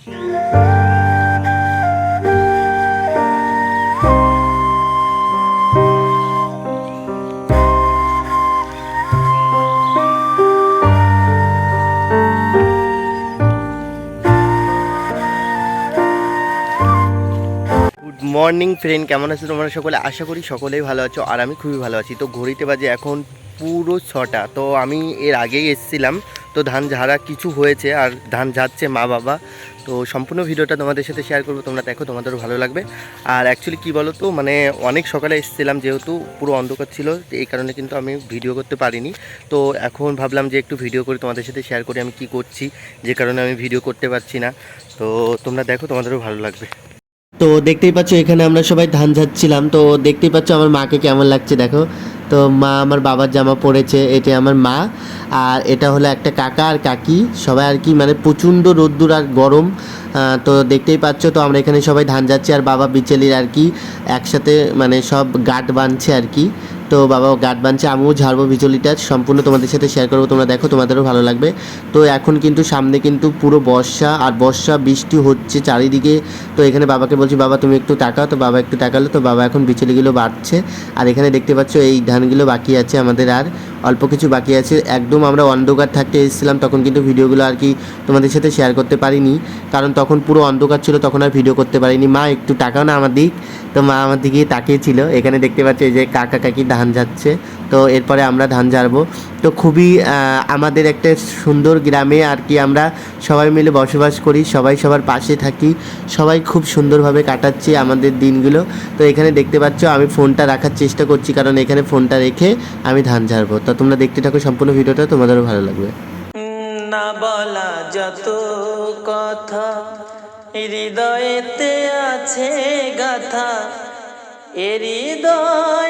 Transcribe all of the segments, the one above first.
Morning friend কেমন আছো তোমরা সকলে? আশা করি সকলেই ভালো আছো, আর আমি খুবই ভালো আছি। তো ঘড়িতে বাজে এখন পুরো ছটা। তো আমি এর আগেই এসেছিলাম। তো ধান ঝাড়া কিছু হয়েছে আর ধান ঝাড়ছে মা বাবা। তো সম্পূর্ণ ভিডিওটা তোমাদের সাথে শেয়ার করব, তোমরা দেখো, তোমাদেরও ভালো লাগবে। আর অ্যাকচুয়ালি কী বলো তো মানে অনেক সকালে এসেছিলাম যেহেতু পুরো অন্ধকার ছিল এই কারণে কিন্তু আমি ভিডিও করতে পারিনি। তো এখন ভাবলাম যে একটু ভিডিও করে তোমাদের সাথে শেয়ার করি, আমি কি করছি, যে কারণে আমি ভিডিও করতে পারছি না। তো তোমরা দেখো, তোমাদেরও ভালো লাগবে। তো দেখতেই পাচ্ছ, এখানে আমরা সবাই ধান ঝাড়ছিলাম। তো দেখতেই পাচ্ছ, আমার মাকে কেমন লাগছে, দেখো। তো মা আমার বাবার জামা পরেছে, এটি আমার মা। আর এটা হলো একটা কাকা আর কাকি। সবাই আর কি মানে প্রচণ্ড রোদ্দুর আর গরম। তো দেখতেই পাচ্ছ, তো আমরা এখানে সবাই ধান যাচ্ছি আর বাবা বিচেলির আর কি একসাথে মানে সব গাঁট বাঁধছে আর কি। তো বাবা গাঁট বাঁধছে আমিও ঝাড়বো বিচলিটা, সম্পূর্ণ তোমাদের সাথে শেয়ার করব, তোমরা দেখো, তোমাদেরও ভালো লাগবে। তো এখন কিন্তু সামনে কিন্তু পুরো বর্ষা, আর বর্ষা, বৃষ্টি হচ্ছে চারিদিকে। তো এখানে বাবাকে বলছি, বাবা, তুমি একটু টাকাও তো বাবা একটু টাকালো তো বাবা এখন বিচলিগুলো বাড়ছে। আর এখানে দেখতে পাচ্ছ, এই ধানগুলো বাকি আছে আমাদের আর। অল্প কিছু বাকি আছে। একদম আমরা অন্ধকার থাকতে এসেছিলাম, তখন কিন্তু ভিডিওগুলো আর কি তোমাদের সাথে শেয়ার করতে পারিনি। কারণ তখন পুরো অন্ধকার ছিল, তখন আর ভিডিও করতে পারিনি। মা, একটু টাকাও না আমার দিক। তো মা আমার দিকে তাকিয়েছিল। এখানে দেখতে পাচ্ছ যে কাকা কাকি ধান যাচ্ছে তো এরপরে আমরা ধান ঝাড়বো। তো খুবই আমাদের একটা সুন্দর গ্রামে আর কি আমরা সবাই মিলে বসবাস করি, সবাই সবার পাশে থাকি, সবাই খুব সুন্দরভাবে কাটাচ্ছি আমাদের দিনগুলো। তো এখানে দেখতে পাচ্ছ আমি ফোনটা রাখার চেষ্টা করছি, কারণ এখানে ফোনটা রেখে আমি ধান ঝাড়বো। তো তোমরা দেখতে থাকো সম্পূর্ণ ভিডিওটা, তোমাদেরও ভালো লাগবে। না বলা যত কথা, হৃদয়েতে আছে গাথা হৃদয়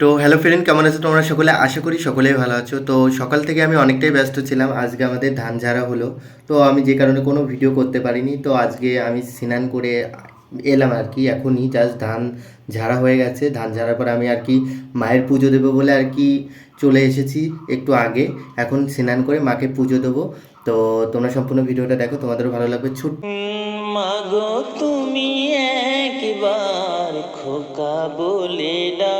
তো হ্যালো ফ্রেন্ড কেমন আছো তোমরা সকলে? আশা করি সকলেই ভালো আছো। তো সকাল থেকে আমি অনেকটাই ব্যস্ত ছিলাম। আজকে আমাদের ধান ঝাড়া হলো। তো আমি যে কারণে কোনো ভিডিও করতে পারিনি, তো আজকে আমি স্নান করে এলাম আর কি। এখনই জাস্ট ধান ঝাড়া হয়ে গেছে। ধান ঝাড়ার পর আমি আর কি মায়ের পুজো দেবো বলে আর কি চলে এসেছি একটু আগে। এখন স্নান করে মাকে পুজো দেবো। তো তোমরা সম্পূর্ণ ভিডিওটা দেখো, তোমাদেরও ভালো লাগবে। ছোট মাগো, তুমি একবার খোকা বলে ডাকো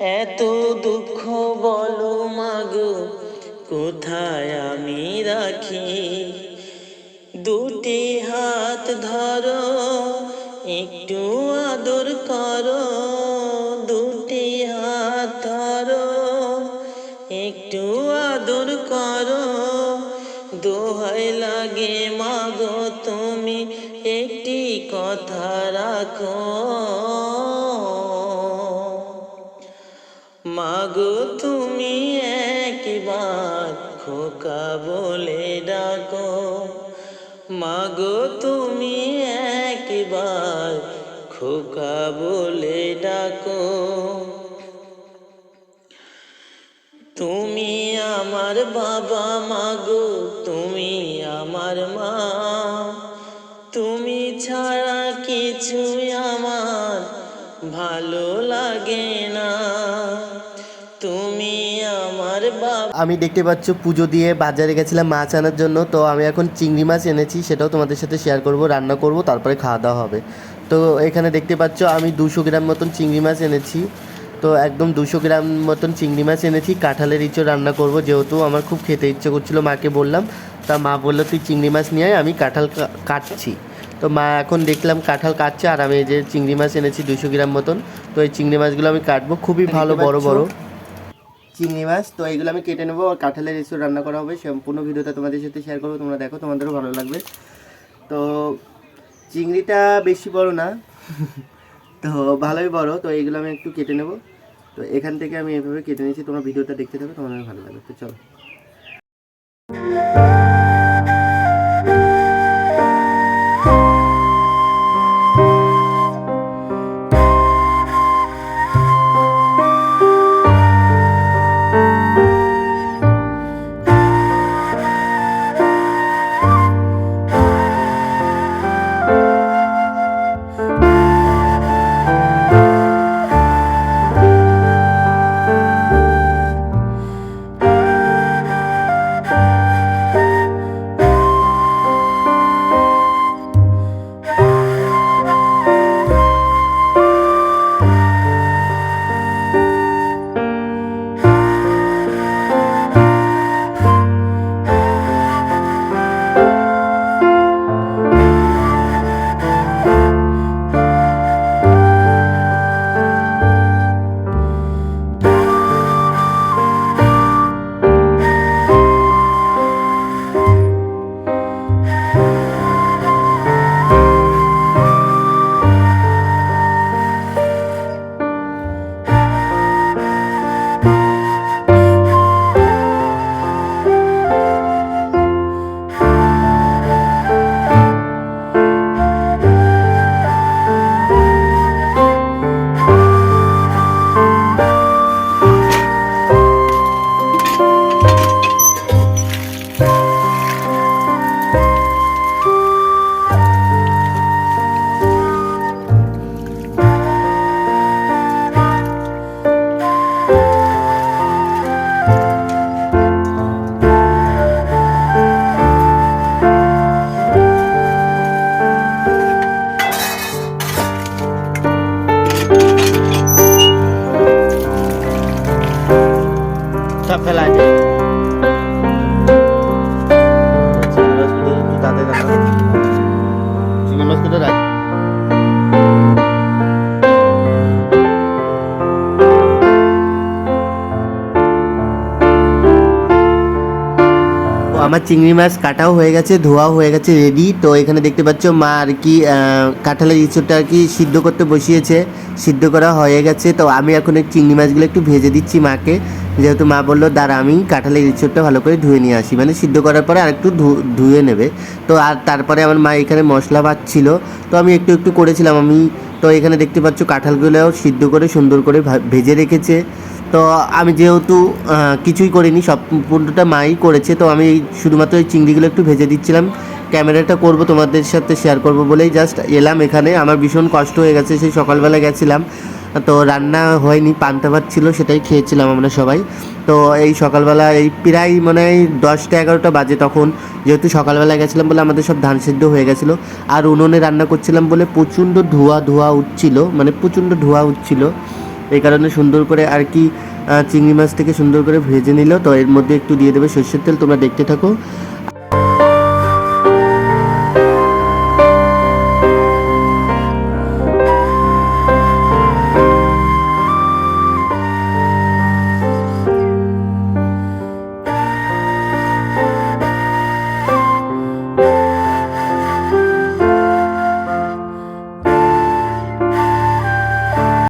এত দুঃখ বলো মাগো, কোথায় আমি রাখি? দুটি হাত ধরো, একটু আদর করো, দুটি হাত ধরো, একটু আদর করো। দোহাই লাগে মাগো, তুমি একটি কথা রাখো। মাগো, তুমি একবার খোকা বলে ডাকো। মাগো, তুমি একবার খোকা বলে ডাকো। তুমি আমার বাবা মাগো, তুমি আমার মা। তুমি ছাড়া কিছু আমার ভালো লাগে না। আমি দেখতে পাচ্ছ পুজো দিয়ে বাজারে গেছিলাম মাছ আনার জন্য। তো আমি এখন চিংড়ি মাছ এনেছি সেটাও তোমাদের সাথে শেয়ার করব রান্না করব তারপরে খাওয়া দাওয়া হবে। তো এখানে দেখতে পাচ্ছ আমি দুশো গ্রাম মতন চিংড়ি মাছ এনেছি। তো একদম দুশো গ্রাম মতন চিংড়ি মাছ এনেছি কাঁঠালের ইঁচড় রান্না করব যেহেতু আমার খুব খেতে ইচ্ছে করছিল মাকে বললাম। তা মা বলল তুই চিংড়ি মাছ নিয়ে আয় আমি কাঁঠাল কাটছি। তো মা এখন দেখলাম কাঁঠাল কাটছে আর আমি এই যে চিংড়ি মাছ এনেছি দুশো গ্রাম মতন। তো এই চিংড়ি মাছগুলো আমি কাটবো খুবই ভালো বড় বড়। চিংড়ি মাছ, তো এইগুলো আমি কেটে নেব। আর কাঁঠালের রেসিপি রান্না করা হবে, সম্পূর্ণ ভিডিওটা তোমাদের সাথে শেয়ার করব, তোমরা দেখো, তোমাদেরও ভালো লাগবে। তো চিংড়িটা বেশি বড় না, তো ভালোই বড়, তো এইগুলো আমি একটু কেটে নেব। তো এখান থেকে আমি এভাবে কেটে নিয়েছি, তোমরা ভিডিওটা দেখতে থাকো, তোমাদের ভালো লাগবে, তো চলো। আমার চিংড়ি মাছ কাটাও হয়ে গেছে, ধোয়াও হয়ে গেছে রেডি তো এখানে দেখতে পাচ্ছ মা আর কি কাঁঠালের ইঁচড়টা আর কি সিদ্ধ করতে বসিয়েছে। সিদ্ধ করা হয়ে গেছে। তো আমি এখন এই চিংড়ি মাছগুলো একটু ভেজে দিচ্ছি মাকে। যেহেতু মা বলল, দাঁড়া, আমি কাঁঠালের ইঁচড়টা ভালো করে ধুয়ে নিয়ে আসি। মানে সিদ্ধ করার পরে আরেকটু ধু- ধুয়ে নেবে। তো আর তারপরে আমার মা এখানে মশলা ভাজছিল। তো আমি একটু একটু করেছিলাম আমি। তো এখানে দেখতে পাচ্ছ কাঁঠালগুলোও সিদ্ধ করে সুন্দর করে ভেজে রেখেছে। তো আমি যেহেতু কিছুই করিনি সম্পূর্ণটা মাই করেছে, তো আমি শুধুমাত্র এই চিংড়িগুলো একটু ভেজে দিচ্ছিলাম। ক্যামেরাটা করব, তোমাদের সাথে শেয়ার করব বলেই জাস্ট এলাম এখানে। আমার ভীষণ কষ্ট হয়ে গেছে, সেই সকালবেলা গেছিলাম। তো রান্না হয়নি, পান্তা ভাত ছিল, সেটাই খেয়েছিলাম আমরা সবাই। তো এই সকালবেলা, এই প্রায় মানে দশটা এগারোটা বাজে তখন, যেহেতু সকালবেলা গেছিলাম বলে আমাদের সব ধান সিদ্ধ হয়ে গেছিল। আর উনুনে রান্না করছিলাম বলে প্রচণ্ড ধোঁয়া ধোয়া উঠছিল মানে প্রচণ্ড ধোঁয়া উঠছিল। এই কারণে সুন্দর করে আর কি চিংড়ি মাছ থেকে সুন্দর করে ভেজে নিল। তো এর মধ্যে একটু দিয়ে দেবে সর্ষের তেল, তোমরা দেখতে থাকো।